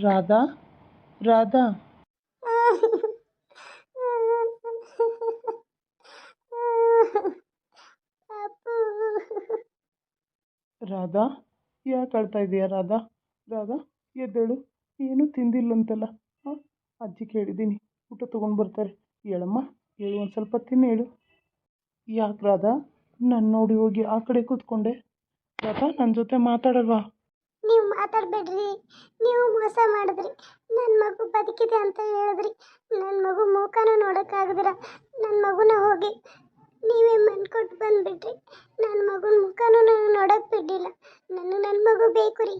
ರಾಧಾ ರಾಧಾ. ರಾಧಾ, ಯಾಕೆ ಅಳ್ತಾ ಇದೆಯಾ ರಾಧಾ? ರಾಧಾ, ಎದ್ದೇಳು. ಏನೂ ತಿಂದಿಲ್ಲಂತಲ್ಲ. ಹಾಂ, ಅಜ್ಜಿ ಕೇಳಿದ್ದೀನಿ. ಊಟ ತೊಗೊಂಡು ಬರ್ತಾರೆ. ಹೇಳಮ್ಮ, ಹೇಳು, ಒಂದು ಸ್ವಲ್ಪ ತಿನ್ನು ಹೇಳು. ಯಾಕೆ ರಾಧಾ? ನಾನು ನೋಡಿ ಹೋಗಿ ಆ ಕಡೆ ಕೂತ್ಕೊಂಡೆ. ರಾಧಾ ನನ್ನ ಜೊತೆ ಮಾತಾಡಲ್ವಾ? ನೀವು ಮಾತಾಡಬೇಡ್ರಿ, ನೀವು ಮೋಸ ಮಾಡಿದ್ರಿ. ನನ್ನ ಮಗು ಬದುಕಿದೆ ಅಂತ ಹೇಳಿದ್ರಿ. ನನ್ನ ಮಗು ಮುಖನೂ ನೋಡೋಕ್ಕಾಗದಿರ ನನ್ನ ಮಗುನ ಹೋಗಿ ನೀವೇ ಮನ್ ಕೊಟ್ಟು ಬಂದುಬಿಟ್ರಿ ನನ್ನ ಮಗುನ ಮುಖನೂ ನಾನು ನೋಡೋಕೆ ಬಿಡ್ಲಿಲ್ಲ. ನನಗೆ ನನ್ನ ಮಗು ಬೇಕು ರೀ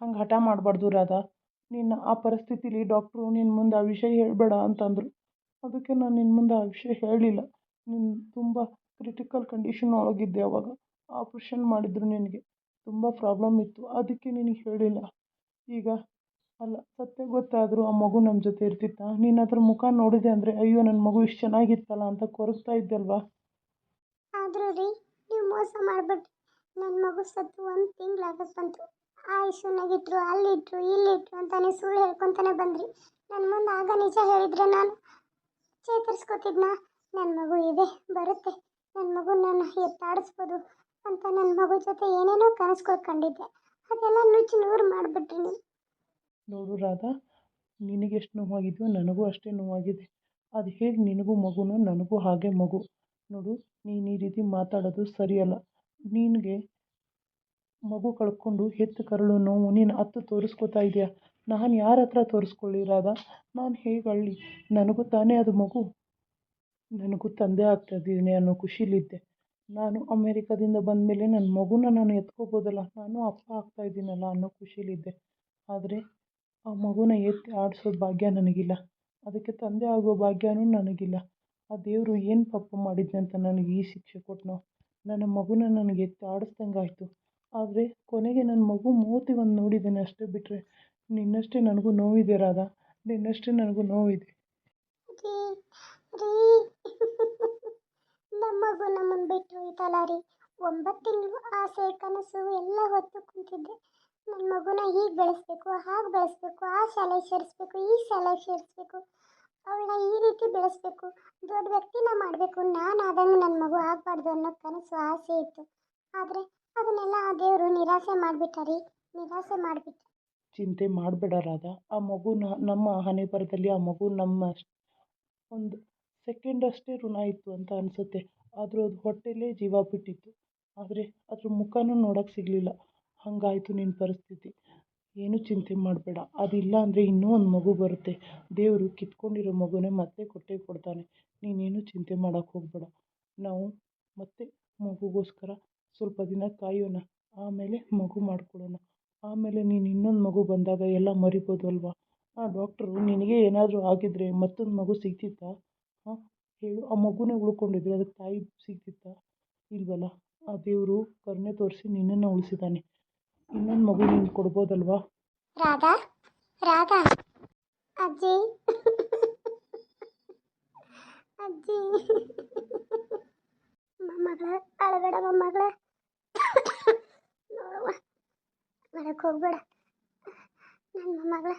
ಹಂಗೆ ಹಠ ಮಾಡಬಾರ್ದು ರಾಧಾ. ನಿನ್ನ ಆ ಪರಿಸ್ಥಿತಿಲಿ ಡಾಕ್ಟ್ರು ನಿನ್ನ ಮುಂದೆ ಆ ವಿಷಯ ಹೇಳಬೇಡ ಅಂತಂದರು. ಅದಕ್ಕೆ ನಾನು ನಿನ್ನ ಮುಂದೆ ಆ ವಿಷಯ ಹೇಳಲಿಲ್ಲ ನೀನು ತುಂಬ ಕ್ರಿಟಿಕಲ್ ಕಂಡೀಷನ್ ಒಳಗಿದ್ದೆ ಅವಾಗ. ಆಪ್ರೇಷನ್ ಮಾಡಿದ್ರು ನಿನಗೆ. ತುಂಬ ಪ್ರಾಬ್ಲಮ್ ಇತ್ತು. ಅದಕ್ಕೆ ನಿನಗೆ ಹೇಳಿಲ್ಲ. ಈಗ ಅಲ್ಲ, ಸತ್ಯ ಗೊತ್ತಾದರೂ ಆ ಮಗು ನಮ್ಮ ಜೊತೆ ಇರ್ತಿತ್ತಾ? ನೀನು ಅದ್ರ ಮುಖ ನೋಡಿದೆ ಅಂದರೆ, ಅಯ್ಯೋ ನನ್ನ ಮಗು ಇಷ್ಟು ಚೆನ್ನಾಗಿತ್ತಲ್ಲ ಅಂತ ಕೊರಗ್ತಾ ಇದ್ದಲ್ವಾ ಆದರೂ ರೀ, ನೀವು ಮೋಸ ಮಾಡಿಬಿಟ್ರಿ ನನ್ನ ಮಗು ಸತ್ತು ಒಂದು ತಿಂಗಳಾಗಕ್ಕೆ ಬಂತು. ಆಯುಷನಾಗಿಟ್ರು ಅಲ್ಲಿಟ್ರು, ಇಲ್ಲಿಟ್ರು ಅಂತಾನೆ ಸುಳ್ಳು ಹೇಳ್ಕೊತಾನೆ ಬಂದ್ರಿ. ನನ್ನ ಮುಂದೆ ಆಗ ನಿಜ ಹೇಳಿದ್ರೆ ನಾನು ಚೇತರಿಸ್ಕೊತಿದ್ನ? ನನ್ನ ಮಗು ಇದೆ, ಬರುತ್ತೆ. ನನ್ನ ಮಗು ನನ್ನ ಎತ್ತಾಡಿಸ್ಬೋದು. ಅಂತ ನನ್ನ ಮಗು ಜೊತೆ ಏನೇನೋ ಕನಸ್ಗಳು ಕಂಡಿದ್ದೆ. ಅದೆಲ್ಲ ನುಚ್ಚು ನೂರು ಮಾಡಿಬಿಟ್ರಿ ನೋಡು ರಾಧಾ ನಿನಗೆಷ್ಟು ನೋವಾಗಿದೆಯೋ ನನಗೂ ಅಷ್ಟೇ ನೋವಾಗಿದೆ. ಅದು ಹೇಗೆ ನಿನಗೂ ಮಗುನು ನನಗೂ ಹಾಗೆ ಮಗು. ನೋಡು, ನೀನು ಈ ರೀತಿ ಮಾತಾಡೋದು ಸರಿಯಲ್ಲ. ನಿನಗೆ ಮಗು ಕಳ್ಕೊಂಡು ಹೆತ್ತು ಕರಳು ನೋವು ನೀನು ಅತ್ತು ತೋರಿಸ್ಕೊತಾ ಇದೆಯಾ? ನಾನು ಯಾರ ಹತ್ರ ತೋರಿಸ್ಕೊಳ್ಳಿ ರಾಧಾ? ನಾನು ಹೇಗೆ ಅಳ್ಳಿ? ನನಗೂ ತಾನೇ ಅದು ಮಗು. ನನಗೂ ತಂದೆ ಆಗ್ತಾ ಇದ್ದೀನಿ ಅನ್ನೋ ಖುಷಿಲಿದ್ದೆ. ನಾನು ಅಮೇರಿಕಾದಿಂದ ಬಂದಮೇಲೆ ನನ್ನ ಮಗುನ ನಾನು ಎತ್ಕೋಬೋದಲ್ಲ, ನಾನು ಅಪ್ಪ ಆಗ್ತಾ ಇದ್ದೀನಲ್ಲ ಅನ್ನೋ ಖುಷಿಲಿದ್ದೆ ಆದರೆ ಆ ಮಗುನ ಎತ್ತಿ ಆಡಿಸೋ ಭಾಗ್ಯ ನನಗಿಲ್ಲ. ಅದಕ್ಕೆ ತಂದೆ ಆಗೋ ಭಾಗ್ಯನೂ ನನಗಿಲ್ಲ. ಆ ದೇವರು ಏನು ಪಾಪ ಮಾಡಿದ್ದೆ ಅಂತ ನನಗೆ ಈ ಶಿಕ್ಷೆ ಕೊಟ್ಟನೋ ನನ್ನ ಮಗುನ ನನಗೆ ಎತ್ತಿ ಆಡಿಸ್ದಂಗಾಯ್ತು. ಆದರೆ ಕೊನೆಗೆ ನನ್ನ ಮಗು ಮೂತಿ ಒಂದು ನೋಡಿದ್ದೇನೆ ಅಷ್ಟೇ ಬಿಟ್ಟರೆ ನಿನ್ನಷ್ಟೇ ನನಗೂ ನೋವಿದೆ ರಾಧ. ನಿನ್ನಷ್ಟೇ ನನಗೂ ನೋವಿದೆ. ಮಗು ನಮ್ಮನ್ನು ಬಿಟ್ಟು ಹೋಯ್ತಲ್ಲ ರೀ. ಒಂಬತ್ತು ತಿಂಗಳು ಆಸೆ, ಕನಸು ಎಲ್ಲ ಹೊತ್ತು ಕುಂತಿದ್ದೆ. ನನ್ನ ಮಗುನ ಹೀಗೆ ಬೆಳೆಸ್ಬೇಕು, ಹಾಗೆ ಬೆಳೆಸ್ಬೇಕು, ಆ ಶಾಲೆ ಸೇರಿಸ್ಬೇಕು, ಈ ಶಾಲೆ ಸೇರಿಸ್ಬೇಕು. ಅವಳನ್ನ ಈ ರೀತಿ ಬೆಳೆಸ್ಬೇಕು. ದೊಡ್ಡ ವ್ಯಕ್ತಿನ ಮಾಡಬೇಕು, ನಾನು ಆದಂಗೆ ನನ್ನ ಮಗು ಆಗಬಾರ್ದು ಅನ್ನೋ ಕನಸು, ಆಸೆ ಇತ್ತು. ಆದರೆ ಅದನ್ನೆಲ್ಲ ಆ ದೇವರು ನಿರಾಸೆ ಮಾಡಿಬಿಟ್ಟ ರೀ ನಿರಾಸೆ ಮಾಡಿಬಿಟ್ಟ ಚಿಂತೆ ಮಾಡಬೇಡ ರಾಧಾ. ಆ ಮಗುನ, ನಮ್ಮ ಹಣೆ ಆ ಮಗು ನಮ್ಮ ಒಂದು ಸೆಕೆಂಡ್ ಅಷ್ಟೇ ಋಣ ಇತ್ತು ಅಂತ ಅನಿಸುತ್ತೆ. ಆದರೂ ಅದು ಜೀವ ಬಿಟ್ಟಿತ್ತು. ಆದರೆ ಅದ್ರ ಮುಖನೂ ನೋಡೋಕ್ಕೆ ಸಿಗಲಿಲ್ಲ. ಹಾಗಾಯ್ತು ನಿನ್ನ ಪರಿಸ್ಥಿತಿ. ಏನೂ ಚಿಂತೆ ಮಾಡಬೇಡ. ಅದಿಲ್ಲ ಅಂದರೆ ಇನ್ನೂ ಒಂದು ಮಗು ಬರುತ್ತೆ. ದೇವರು ಕಿತ್ಕೊಂಡಿರೋ ಮಗುನೇ ಮತ್ತೆ ಕೊಟ್ಟೇ ಕೊಡ್ತಾನೆ. ನೀನೇನು ಚಿಂತೆ ಮಾಡೋಕ್ಕೆ ಹೋಗಬೇಡ. ನಾವು ಮತ್ತೆ ಮಗುಗೋಸ್ಕರ ಸ್ವಲ್ಪ ದಿನ ಕಾಯೋಣ. ಆಮೇಲೆ ಮಗು ಮಾಡ್ಕೊಳ್ಳೋಣ. ಆಮೇಲೆ ನೀನು ಇನ್ನೊಂದು ಮಗು ಬಂದಾಗ ಎಲ್ಲ ಮರಿಬೋದು ಅಲ್ವಾ ಆ ಡಾಕ್ಟ್ರು ನಿನಗೆ ಏನಾದರೂ ಆಗಿದ್ದರೆ ಮತ್ತೊಂದು ಮಗು ಸಿಗ್ತಿತ್ತಾ? ಹೇಳು. ಆ ಮಗುನೇ ಉಳ್ಕೊಂಡಿದ್ರೆ. ಅದಕ್ಕೆ ತಾಯಿ ಸಿಗ್ತಿತ್ತಾ? ಇಲ್ವಲ್ಲ? ಆ ದೇವರು ಕರುಣೆ ತೋರಿಸಿ ನಿನ್ನನ್ನು ಉಳಿಸಿದ್ದಾನೆ ಇನ್ನೊಂದು ಮಗು ನೀನು ಕೊಡ್ಬೋದಲ್ವಾ? ರಾಧಾ? ರಾಧಾ? ಅಜ್ಜಿ? ಅಜ್ಜಿ? ಮೊಮ್ಮಗಳ, ಅಳಬೇಡ ಮೊಮ್ಮಗಳ. ನೋಡುವ. ಮಾಡಕ್ಕೆ ಹೋಗ್ಬೇಡ. ನನ್ನ ಮೊಮ್ಮಗಳ,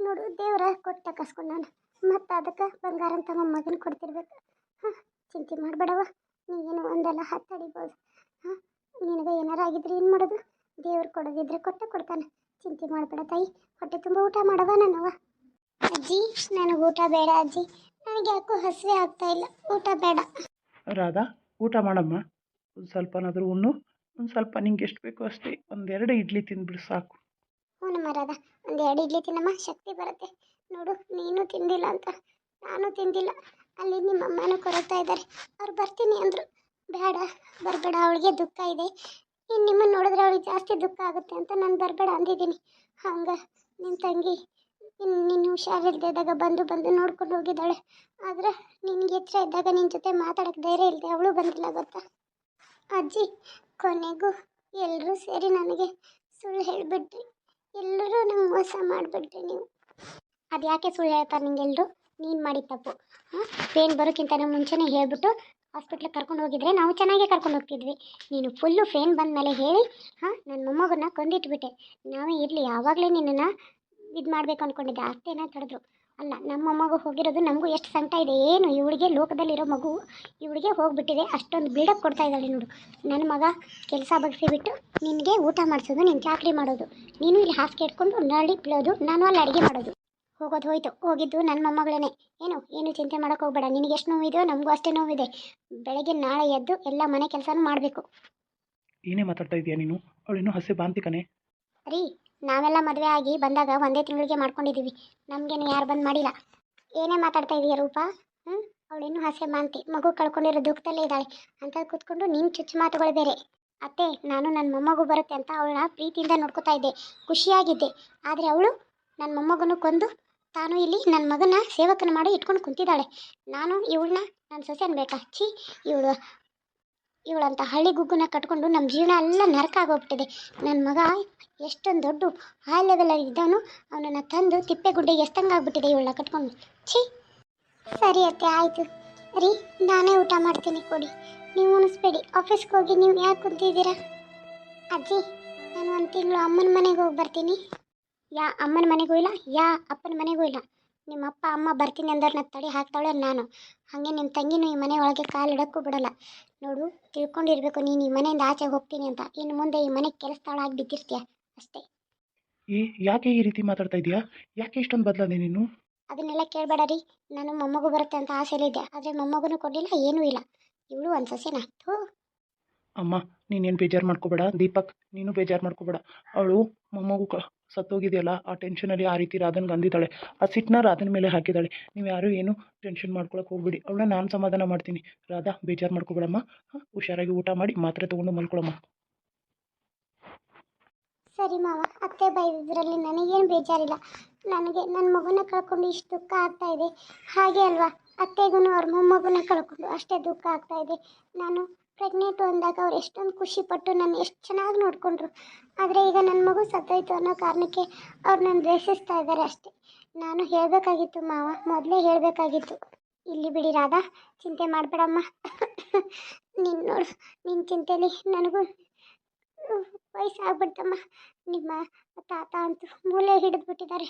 ನೋಡು, ದೇವ್ರ ಕೊಟ್ಟ ಕಸ್ಕೊಂಡು ನಾನು. ಮತ್ತು ಅದಕ್ಕೆ ಬಂಗಾರ ಅಂತ ಮಗನ ಕೊಡ್ತಿರ್ಬೇಕು. ಹಾಂ ಚಿಂತೆ ಮಾಡಬೇಡವ ನೀನು ಒಂದಲ್ಲ ಹತ್ತು ಅಡಿಬೋದು. ಹಾಂ ನಿನಗೆ ಏನಾರು ಆಗಿದ್ರೆ ಏನು ಮಾಡೋದು? ದೇವ್ರು ಕೊಡೋದಿದ್ರೆ ಕೊಟ್ಟೆ ಕೊಡ್ತಾನೆ. ಚಿಂತೆ ಮಾಡಬೇಡ ತಾಯಿ. ಹೊಟ್ಟೆ ತುಂಬ ಊಟ ಮಾಡವ ನನ್ನವ ಅಜ್ಜಿ ನನಗೆ ಊಟ ಬೇಡ ಅಜ್ಜಿ. ನನಗೆ ಯಾಕೋ ಹಸಿವೆ ಆಗ್ತಾ ಇಲ್ಲ. ಊಟ ಬೇಡ. ರಾಧಾ ಊಟ ಮಾಡಮ್ಮ. ಒಂದು ಸ್ವಲ್ಪನಾದರೂ ಉಣ್ಣು. ಒಂದು ಸ್ವಲ್ಪ ನಿಂಗೆ ಎಷ್ಟು ಬೇಕೋ ಅಷ್ಟೇ. ಒಂದೆರಡು ಇಡ್ಲಿ ತಿಂದ್ಬಿಡು ಸಾಕು. ಹ್ಞೂ ರಾಧಾ. ಒಂದೆರಡು ಎರಡು ಇಡ್ಲಿ ತಿನ್ನಮ್ಮ. ಶಕ್ತಿ ಬರುತ್ತೆ. ನೋಡು, ನೀನು ತಿಂದಿಲ್ಲ ಅಂತ. ನಾನು ತಿಂದಿಲ್ಲ. ಅಲ್ಲಿ ನಿಮ್ಮ ಅಮ್ಮನೂ ಕೊರಗ್ತಾ ಇದ್ದಾರೆ. ಅವ್ರು ಬರ್ತೀನಿ ಅಂದರು. ಬೇಡ, ಬರಬೇಡ, ಅವಳಿಗೆ ದುಃಖ ಇದೆ. ಇನ್ನು ನಿಮ್ಮನ್ನು ನೋಡಿದ್ರೆ ಅವಳಿಗೆ ಜಾಸ್ತಿ ದುಃಖ ಆಗುತ್ತೆ ಅಂತ ನಾನು ಬರಬೇಡ ಅಂದಿದ್ದೀನಿ. ಹಂಗೆ ನಿಮ್ಮ ತಂಗಿ ನೀನು ನಿನ್ನ ಹುಷಾರಿಲ್ಲದೆ ಇದ್ದಾಗ ಬಂದು ಬಂದು ನೋಡ್ಕೊಂಡು ಹೋಗಿದ್ದಾಳೆ. ಆದರೆ ನಿನಗೆ ಎಚ್ಚರ ಇದ್ದಾಗ ನಿನ್ನ ಜೊತೆ ಮಾತಾಡೋಕ್ಕೆ ಧೈರ್ಯ ಇಲ್ಲದೆ ಅವಳು ಬಂದಿಲ್ಲ ಗೊತ್ತಾ? ಅಜ್ಜಿ, ಕೊನೆಗೂ ಎಲ್ಲರೂ ಸೇರಿ ನನಗೆ ಸುಳ್ಳು ಹೇಳಿಬಿಟ್ರಿ. ಎಲ್ಲರೂ ನಂಗೆ ಮೋಸ ಮಾಡಿಬಿಟ್ರಿ ನೀವು. ಅದು ಯಾಕೆ ಸುಳ್ಳು ಹೇಳ್ತಾರೆ ನಿಂಗೆಲ್ಲರೂ ನೀನು ಮಾಡಿದ ತಪ್ಪು. ಹಾಂ? ಪೇನ್ ಬರೋಕ್ಕಿಂತ ಮುಂಚೆನೇ ಹೇಳಿಬಿಟ್ಟು ಹಾಸ್ಪಿಟ್ಲಿಗೆ ಕರ್ಕೊಂಡು ಹೋಗಿದ್ರೆ ನಾವು ಚೆನ್ನಾಗೇ ಕರ್ಕೊಂಡು ಹೋಗ್ತಿದ್ವಿ. ನೀನು ಫುಲ್ಲು ಫೇನ್ ಬಂದ ಮೇಲೆ ಹೇಳಿ, ಹಾಂ? ನನ್ನ ಮೊಮ್ಮಗನ್ನ ಕೊಂದಿಟ್ಬಿಟ್ಟೆ. ನಾವೇ ಇರಲಿ, ಯಾವಾಗಲೇ ನಿನ್ನನ್ನು ಇದು ಮಾಡಬೇಕು ಅಂದ್ಕೊಂಡಿದ್ದೆ ಅತ್ತೇನ ತಡೆದ್ರು. ಅಲ್ಲ ನಮ್ಮ ಮೊಮ್ಮಗು ಹೋಗಿರೋದು ನಮಗೂ ಎಷ್ಟು ಸಂಕಟ ಇದೆ. ಏನು ಇವಳಿಗೆ ಲೋಕದಲ್ಲಿರೋ ಮಗು ಇವಳಿಗೆ ಹೋಗ್ಬಿಟ್ಟಿದೆ. ಅಷ್ಟೊಂದು ಬಿಲ್ಡಪ್ ಕೊಡ್ತಾ ಇದ್ದಾಳೆ ನೋಡು. ನನ್ನ ಮಗ ಕೆಲಸ ಬಗ್ಸಿಬಿಟ್ಟು ನಿನಗೆ ಊಟ ಮಾಡಿಸೋದು, ನೀನು ಚಾಕ್ರಿ ಮಾಡೋದು. ನೀನು ಇಲ್ಲಿ ಹಾಸಿಗೆ ಇಟ್ಕೊಂಡು ನಳಿ ಬೀಳೋದು ನಾನು ಅಲ್ಲಿ ಅಡುಗೆ ಮಾಡೋದು. ಹೋಗೋದು ಹೋಯ್ತು. ಹೋಗಿದ್ದು ನನ್ನ ಮೊಮ್ಮಗಳೇ ಏನು? ಏನು ಚಿಂತೆ ಮಾಡೋಕೆ ಹೋಗ್ಬೇಡ. ನಿನಗೆ ಎಷ್ಟು ನೋವಿದೆಯೋ ನಮಗೂ ಅಷ್ಟೇ ನೋವಿದೆ. ಬೆಳಗ್ಗೆ ನಾಳೆ ಎದ್ದು ಎಲ್ಲ ಮನೆ ಕೆಲಸನೂ ಮಾಡಬೇಕು. ಏನೇ ಮಾತಾಡ್ತಾ ಇದೀಯ ನೀನು? ಅವಳೇನು ಹಸೆ ಬಾಂತಿ ಕಣೆ. ರೀ ನಾವೆಲ್ಲ ಮದುವೆ ಆಗಿ ಬಂದಾಗ ಒಂದೇ ತಿಂಗಳಿಗೆ ಮಾಡ್ಕೊಂಡಿದ್ದೀವಿ ನಮಗೇನು ಯಾರು ಬಂದು ಮಾಡಿಲ್ಲ. ಏನೇ ಮಾತಾಡ್ತಾ ಇದೀಯ ರೂಪ? ಹ್ಞೂ ಅವಳೇನು ಹಸೆ ಬಾಂತಿ. ಮಗು ಕಳ್ಕೊಂಡಿರೋ ದುಃಖದಲ್ಲೇ ಇದ್ದಾಳೆ. ಅಂತ ಕೂತ್ಕೊಂಡು ನಿನ್ನ ಚುಚ್ಚು ಮಾತುಗಳು ಬೇರೆ. ಅತ್ತೆ ನಾನು ನನ್ನ ಮೊಮ್ಮಗು ಬರುತ್ತೆ ಅಂತ ಅವಳನ್ನ ಪ್ರೀತಿಯಿಂದ ನೋಡ್ಕೊತಾ ಇದ್ದೆ. ಖುಷಿಯಾಗಿದ್ದೆ. ಆದರೆ ಅವಳು ನನ್ನ ಮೊಮ್ಮಗನು ಕೊಂದು ತಾನು ಇಲ್ಲಿ ನನ್ನ ಮಗನ ಸೇವಕನ ಮಾಡಿ ಇಟ್ಕೊಂಡು ಕುಂತಿದ್ದಾಳೆ. ನಾನು, ಇವಳನ್ನ ನನ್ನ ಸೊಸೆ ಅನ್ಬೇಕಾ ಛೀ, ಇವಳು, ಇವಳಂತ ಹಳ್ಳಿ ಗುಗ್ಗುನ ಕಟ್ಕೊಂಡು ನಮ್ಮ ಜೀವನ ಎಲ್ಲ ನರಕ ಆಗೋಗ್ಬಿಟ್ಟಿದೆ. ನನ್ನ ಮಗ ಎಷ್ಟೊಂದು ದೊಡ್ಡ ಹೈ ಲೆವೆಲಲ್ಲಿ ಇದ್ದವನು, ಅವನನ್ನು ತಂದು ತಿಪ್ಪೆಗುಡ್ಡೆಗೆ ಎಸ್ತಂಗಾಗ್ಬಿಟ್ಟಿದೆ ಇವಳನ್ನ ಕಟ್ಕೊಂಡು. ಛೀ. ಸರಿ ಅತ್ತೆ, ಆಯಿತು. ರೀ, ನಾನೇ ಊಟ ಮಾಡ್ತೀನಿ, ಕೊಡಿ. ನೀವು ಉಣಿಸ್ಬೇಡಿ. ಆಫೀಸ್ಗೆ ಹೋಗಿ ನೀವು ಯಾಕೆ ಕುಂತಿದ್ದೀರಾ? ಅಜ್ಜಿ, ನಾನು ಒಂದು ತಿಂಗಳು ಅಮ್ಮನ ಮನೆಗೆ ಹೋಗಿ ಬರ್ತೀನಿ. ಯಾ ಅಮ್ಮನ ಮನೆಗೂ ಇಲ್ಲ ಯಾ ಅಪ್ಪನ ಮನೆಗೂ ಇಲ್ಲ. ನಿಮ್ಮ ಅಪ್ಪ ಅಮ್ಮ ಬರ್ತೀನಿ ಅಂದವ್ರನ್ನ ತಡೆ ಹಾಕ್ತಾಳೆ ನಾನು. ಹಾಗೆ ನಿಮ್ಮ ತಂಗಿನೂ ಈ ಮನೆ ಒಳಗೆ ಇಡೋಕ್ಕೂ ಬಿಡಲ್ಲ. ನೋಡು ತಿಳ್ಕೊಂಡಿರ್ಬೇಕು ನೀನು ಈ ಮನೆಯಿಂದ ಆಚೆ ಹೋಗ್ತೀನಿ ಅಂತ. ಇನ್ನು ಮುಂದೆ ಈ ಮನೆಗೆ ಕೆಲಸದವಳಾಗಿ ಬಿದ್ದಿರ್ತೀಯ? ಅಷ್ಟೇ. ಏ ಯಾಕೆ ಈ ರೀತಿ ಮಾತಾಡ್ತಾ ಇದೀಯಾ ಯಾಕೆ ಇಷ್ಟೊಂದು ಬದಲಾದೆ ನೀನು? ಅದನ್ನೆಲ್ಲ ಕೇಳಬೇಡ ರೀ. ನಾನು ಮೊಮ್ಮಗು ಬರುತ್ತೆ ಅಂತ ಆಸೆಲಿದ್ದೆ ಆದರೆ ಮೊಮ್ಮಗುನೂ ಕೊಡಲಿಲ್ಲ ಏನೂ ಇಲ್ಲ. ಇವಳು ಒಂದು ಸಸಿನ ಥೂ. ಅಮ್ಮ ನೀನೇನು ಬೇಜಾರು ಮಾಡ್ಕೋಬೇಡ? ದೀಪಕ್ ನೀನು ಬೇಜಾರು ಮಾಡ್ಕೋಬೇಡ. ಅವಳು ಮೊಮ್ಮಗು ಕ ಸತ್ತೋಗಿದೆಯಲ್ಲ, ಆ ಟೆನ್ಷನಲ್ಲಿ ಆ ರೀತಿ ರಾಧನ್ಗೆ ಅಂದಿದ್ದಾಳೆ ಆ ಸಿಟ್ಟನ್ನ ರಾಧನ ಮೇಲೆ ಹಾಕಿದ್ದಾಳೆ. ನೀವು ಯಾರೂ ಏನು ಟೆನ್ಷನ್ ಮಾಡ್ಕೊಳಕ್ಕೆ ಹೋಗ್ಬೇಡಿ. ಅವಳನ್ನ ನಾನು ಸಮಾಧಾನ ಮಾಡ್ತೀನಿ. ರಾಧಾ, ಬೇಜಾರು ಮಾಡ್ಕೊಬೇಡಮ್ಮ. ಹುಷಾರಾಗಿ ಊಟ ಮಾಡಿ ಮಾತ್ರೆ ತೊಗೊಂಡು ಮಲ್ಕೊಳಮ್ಮ. ಸರಿ ಮಾವ, ಅತ್ತೆ ಬೈದಿದ್ರಲ್ಲಿ ನನಗೇನು ಬೇಜಾರಿಲ್ಲ. ನನಗೆ ನನ್ನ ಮಗುನ ಕಳ್ಕೊಂಡು ಇಷ್ಟು ದುಃಖ ಆಗ್ತಾ ಇದೆ. ಹಾಗೆ ಅಲ್ವಾ? ಅತ್ತೆಗೂ ಅವ್ರ ಮೊಮ್ಮಗುನ ಕಳ್ಕೊಂಡು ಅಷ್ಟೇ ದುಃಖ ಆಗ್ತಾ ಇದೆ. ನಾನು ಪ್ರೆಗ್ನೆಂಟು ಅಂದಾಗ ಅವ್ರು ಎಷ್ಟೊಂದು ಖುಷಿ ಪಟ್ಟು ನನ್ನ ಎಷ್ಟು ಚೆನ್ನಾಗಿ ನೋಡಿಕೊಂಡ್ರು. ಆದರೆ ಈಗ ನನ್ನ ಮಗು ಸತ್ತೋಯ್ತು ಅನ್ನೋ ಕಾರಣಕ್ಕೆ ಅವ್ರು ನನ್ನ ದ್ವೇಷಿಸ್ತಾ ಇದ್ದಾರೆ ಅಷ್ಟೇ. ನಾನು ಹೇಳಬೇಕಾಗಿತ್ತು ಮಾವ, ಮೊದಲೇ ಹೇಳಬೇಕಾಗಿತ್ತು. ಇಲ್ಲಿ ಬಿಡಿ ರಾಧಾ, ಚಿಂತೆ ಮಾಡಬೇಡಮ್ಮ. ನೀನು ನೋಡು ನಿನ್ನ ಚಿಂತೆಲಿ ನನಗೂ ವಯಸ್ಸಾಗ್ಬಿಡ್ತಮ್ಮ. ನಿಮ್ಮ ತಾತ ಅಂತೂ ಮೂಲೆ ಹಿಡಿದ್ಬಿಟ್ಟಿದ್ದಾರೆ.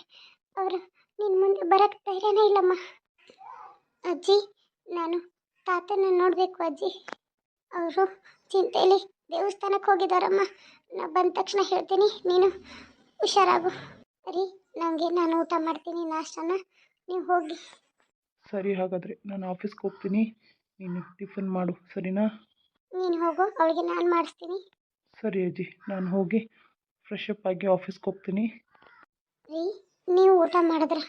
ಅವರು ನಿನ್ನ ಮುಂದೆ ಬರೋಕ್ಕೆ ಧೈರ್ಯನೇ ಇಲ್ಲಮ್ಮ. ಅಜ್ಜಿ, ನಾನು ತಾತನ ನೋಡಬೇಕು ಅಜ್ಜಿ. ಅವರು ಚಿಂತೆಯಲ್ಲಿ ದೇವಸ್ಥಾನಕ್ಕೆ ಹೋಗಿದ್ದಾರಮ್ಮ. ನಾ ಬಂದ ತಕ್ಷಣ ಹೇಳ್ತೀನಿ ನೀನು ಹುಷಾರಾಗು. ಸರಿ ನನಗೆ ನಾನು ಊಟ ಮಾಡ್ತೀನಿ ನಾಷ್ಟನ. ನೀವು ಹೋಗಿ. ಸರಿ ಹಾಗಾದರೆ ನಾನು ಆಫೀಸ್ಗೆ ಹೋಗ್ತೀನಿ. ನೀನು ಟಿಫನ್ ಮಾಡು ಸರಿನಾ? ನೀನು ಹೋಗು ಅವಳಿಗೆ ನಾನು ಮಾಡಿಸ್ತೀನಿ. ಸರಿ ಅಜ್ಜಿ ನಾನು ಹೋಗಿ ಫ್ರೆಶ್ ಅಪ್ ಆಗಿ ಆಫೀಸ್ಗೆ ಹೋಗ್ತೀನಿ. ರೀ ನೀವು ಊಟ ಮಾಡಿದ್ರೆ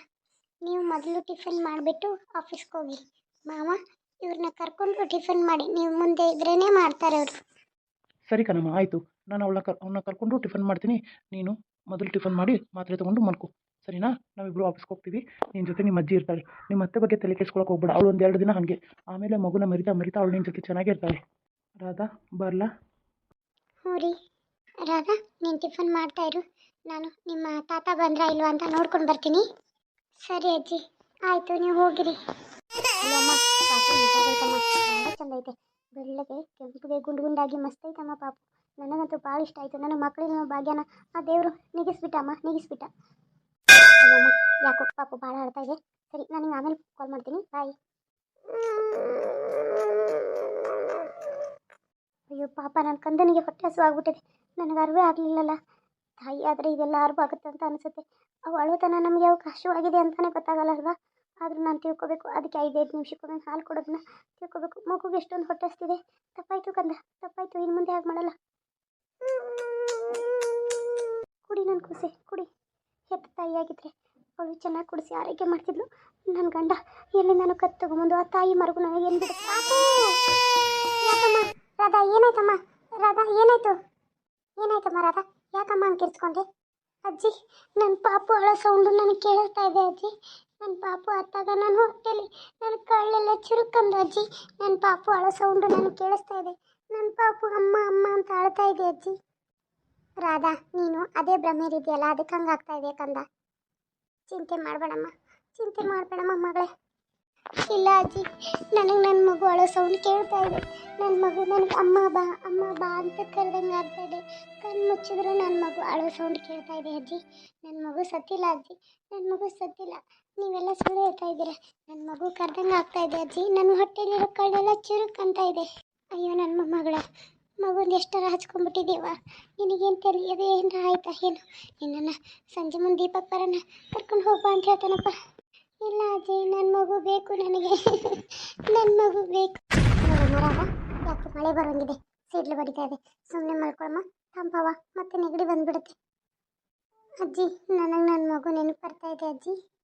ನೀವು ಮೊದಲು ಟಿಫನ್ ಮಾಡಿಬಿಟ್ಟು ಆಫೀಸ್ಗೆ ಹೋಗಿ. ಮಾವ ಇವ್ರನ್ನ ಕರ್ಕೊಂಡು ಟಿಫನ್ ಮಾಡಿ ನೀವು ಮುಂದೆ ಇದ್ರೇನೆ ಮಾಡ್ತಾರೆ ಅವರು. ಸರಿ ಕಣಮ್ಮ ಆಯಿತು. ನಾನು ಅವಳನ್ನ ಕರ್ ಅವನ್ನ ಕರ್ಕೊಂಡು ಟಿಫನ್ ಮಾಡ್ತೀನಿ. ನೀನು ಮೊದಲು ಟಿಫನ್ ಮಾಡಿ ಮಾತ್ರೆ ತಗೊಂಡು ಮಲ್ಕೊ. ಸರಿನಾ? ನಾವಿಬ್ಬರು ಆಫೀಸ್ಗೆ ಹೋಗ್ತೀವಿ. ನಿನ್ನ ಜೊತೆ ನಿಮ್ಮ ಅಜ್ಜಿ ಇರ್ತಾಳೆ ನಿಮ್ಮ ಅತ್ತೆ ಬಗ್ಗೆ ತಲೆ ಕೆಡ್ಸ್ಕೊಳಕ್ಕೆ ಹೋಗ್ಬೇಡ. ಅವಳು ಒಂದು ಎರಡು ದಿನ ಹಾಗೆ. ಆಮೇಲೆ ಮಗುನ ಮರಿತಾ ಮರಿತಾ ಅವಳು ನಿನ್ನ ಜೊತೆ ಚೆನ್ನಾಗಿರ್ತಾಳೆ ರಾಧಾ ಬರಲಾ? ಹ್ಞೂ ರೀ. ರಾಧಾ ನೀನು ಟಿಫನ್ ಮಾಡ್ತಾ ಇರು. ನಾನು ನಿಮ್ಮ ತಾತ ಬಂದ್ರಾ ಇಲ್ವಾ ಅಂತ ನೋಡ್ಕೊಂಡು ಬರ್ತೀನಿ. ಸರಿ ಅಜ್ಜಿ. ಆಯಿತು ನೀವು ಹೋಗಿರಿ. ಚಂದ ಐತೆ. ಬೆಳ್ಳಗೆ, ಕೆಂಪಗೆ ಗುಂಡು ಗುಂಡಾಗಿ ಮಸ್ತ್ ಐತಮ್ಮ ಪಾಪು. ನನಗಂತೂ ಭಾಳ ಇಷ್ಟ ಆಯಿತು. ನನ್ನ ಮಕ್ಕಳಿನ ಭಾಗ್ಯನ, ಆ ದೇವರು ನಿಗಿಸ್ಬಿಟ್ಟಮ್ಮ ನಿಗಿಸ್ಬಿಟ್ಟ. ಅಯ್ಯಮ್ಮ, ಯಾಕೋ ಪಾಪು ಭಾಳ ಆಡ್ತಾ ಇದೆ. ಸರಿ, ನಾನು ಆಮೇಲೆ ಕಾಲ್ ಮಾಡ್ತೀನಿ. ಬಾಯ್ ಅಯ್ಯೋ ಪಾಪ ನನ್ನ ಕಂದನಿಗೆ ಹೊಟ್ಟೆ ಹಸು ಆಗ್ಬಿಟ್ಟಿದೆ. ನನಗೆ ಅರಿವೇ ಆಗಲಿಲ್ಲಲ್ಲ. ತಾಯಿ ಆದರೆ ಇದೆಲ್ಲ ಅರಿವು ಆಗುತ್ತೆ ಅಂತ ಅನಿಸುತ್ತೆ. ಅವು ಅಳುತನ ನಮಗೆ ಯಾವ ಕಷ್ಟವಾಗಿದೆ ಅಂತಲೇ ಗೊತ್ತಾಗಲ್ಲ ಅಲ್ವಾ? ಆದರೂ ನಾನು ತಿಳ್ಕೊಬೇಕು. ಅದಕ್ಕೆ ಐದೈದು ನಿಮಿಷಕ್ಕೊಮ್ಮೆ ಹಾಲು ಕೊಡೋದನ್ನ ತಿಳ್ಕೊಬೇಕು. ಮಗುಗೆ ಎಷ್ಟೊಂದು ಹೊಟ್ಟೆಸ್ತಿದೆ. ತಪ್ಪಾಯಿತು ಕಂದ. ತಪ್ಪಾಯ್ತು. ಇನ್ನು ಮುಂದೆ ಹಾಗೆ ಮಾಡಲ್ಲ. ಕುಡಿ ನನ್ನ ಕೂಸೆ. ಕುಡಿ. ಹೆತ್ತ ತಾಯಿಯಾಗಿದ್ರೆ ಅವಳು ಚೆನ್ನಾಗಿ ಕುಡಿಸಿ ಆರೈಕೆ ಮಾಡ್ತಿದ್ಲು. ನನ್ನ ಗಂಡ ಎಲ್ಲಿ ನಾನು ಕತ್ತು ತಗೊಂಬಂದು ಆ ತಾಯಿ ಮರಗು ನನಗೆ ಏನು ಬಿಡು ರಾಧಾ, ಏನಾಯ್ತಮ್ಮ? ರಾಧಾ, ಏನಾಯ್ತು? ಏನಾಯ್ತಮ್ಮ ರಾಧಾ? ಯಾಕಮ್ಮ ಅಂತ ಕಿರ್ಚ್ಕೊಂಡೆ? ಅಜ್ಜಿ ನನ್ನ ಪಾಪು ಅಳೋ ಸೌಂಡು ನನಗೆ ಕೇಳ್ತಾ ಇದೆ ಅಜ್ಜಿ. ನನ್ನ ಪಾಪು ಅತ್ತಾಗ ನಾನು ಹೊಟ್ಟೆಲಿ ನನ್ನ ಕಳ್ಳೆಲ್ಲ ಚುರುಕಂದು ಅಜ್ಜಿ. ನನ್ನ ಪಾಪು ಅಳ ಸೌಂಡು ನನಗೆ ಕೇಳಿಸ್ತಾ ಇದೆ. ನನ್ನ ಪಾಪು ಅಮ್ಮ ಅಮ್ಮ ಅಂತ ಅಳ್ತಾ ಇದೆ ಅಜ್ಜಿ. ರಾಧಾ, ನೀನು ಅದೇ ಭ್ರಮೆಯಲ್ಲಿದೆಯಲ್ಲ ಅದಕ್ಕೆ ಹಂಗಾಗ್ತಾ ಇದೆ ಕಂದ? ಚಿಂತೆ ಮಾಡಬೇಡಮ್ಮ ಚಿಂತೆ ಮಾಡಬೇಡಮ್ಮ ಮಗಳೇ. ಇಲ್ಲ ಅಜ್ಜಿ, ನನಗೆ ನನ್ನ ಮಗು ಅಳ ಸೌಂಡ್ ಕೇಳ್ತಾ ಇದೆ. ನನ್ನ ಮಗು ನನಗೆ ಅಮ್ಮ ಬಾ ಅಮ್ಮ ಬಾ ಅಂತ ಕರೆದಂಗೆ ಆಗ್ತಾ ಇದೆ. ಕಣ್ಣು ಮುಚ್ಚಿದ್ರು ನನ್ನ ಮಗು ಅಳೋ ಸೌಂಡ್ ಕೇಳ್ತಾ ಇದೆ ಅಜ್ಜಿ. ನನ್ನ ಮಗು ಸತ್ತಿಲ್ಲ ಅಜ್ಜಿ ನನ್ನ ಮಗು ಸತ್ತಿಲ್ಲ. ನೀವೆಲ್ಲ ಸುಳ್ಳು ಹೇಳ್ತಾ ಇದ್ದೀರಾ? ನನ್ನ ಮಗು ಕರ್ದಂಗೆ ಆಗ್ತಾ ಇದೆ ಅಜ್ಜಿ. ನನ್ನ ಹೊಟ್ಟೆಲಿರೋ ಕಳ್ಳೆಲ್ಲ ಚುರುಕ್ ಅಂತ ಇದೆ. ಅಯ್ಯೋ ನನ್ನ ಮೊಮ್ಮಗಳ. ಮಗುಂದು ಎಷ್ಟರ ಹಚ್ಕೊಂಡ್ಬಿಟ್ಟಿದ್ದೀವ? ನಿನಗೇನು ತಿಳಿಯದೆ ಏನು ಆಯ್ತಾ ಏನು? ನಿನ್ನನ್ನು ಸಂಜೆ ಮುಂದೆ ದೀಪಕ್ ಬರೋಣ ಕರ್ಕೊಂಡು ಹೋಗ್ಬಾ ಅಂತ ಹೇಳ್ತಾನಪ್ಪ. ಇಲ್ಲ ಅಜ್ಜಿ ನನ್ನ ಮಗು ಬೇಕು ನನಗೆ. ನನ್ನ ಮಗು ಬೇಕು. ಮರವ ಯಾಕೆ ಮಳೆ ಬರೋಂಗಿದೆ? ಸಿಡ್ಲು ಬಡಿತಾ ಇದೆ. ಸುಮ್ಮನೆ ಮಲ್ಕೊಳಮ್ಮ. ತಂಪವ ಮತ್ತೆ ನೆಗಡಿ ಬಂದ್ಬಿಡುತ್ತೆ. ಅಜ್ಜಿ, ನನಗೆ ನನ್ನ ಮಗು ನೆನಪು ಬರ್ತಾ ಇದೆ ಅಜ್ಜಿ.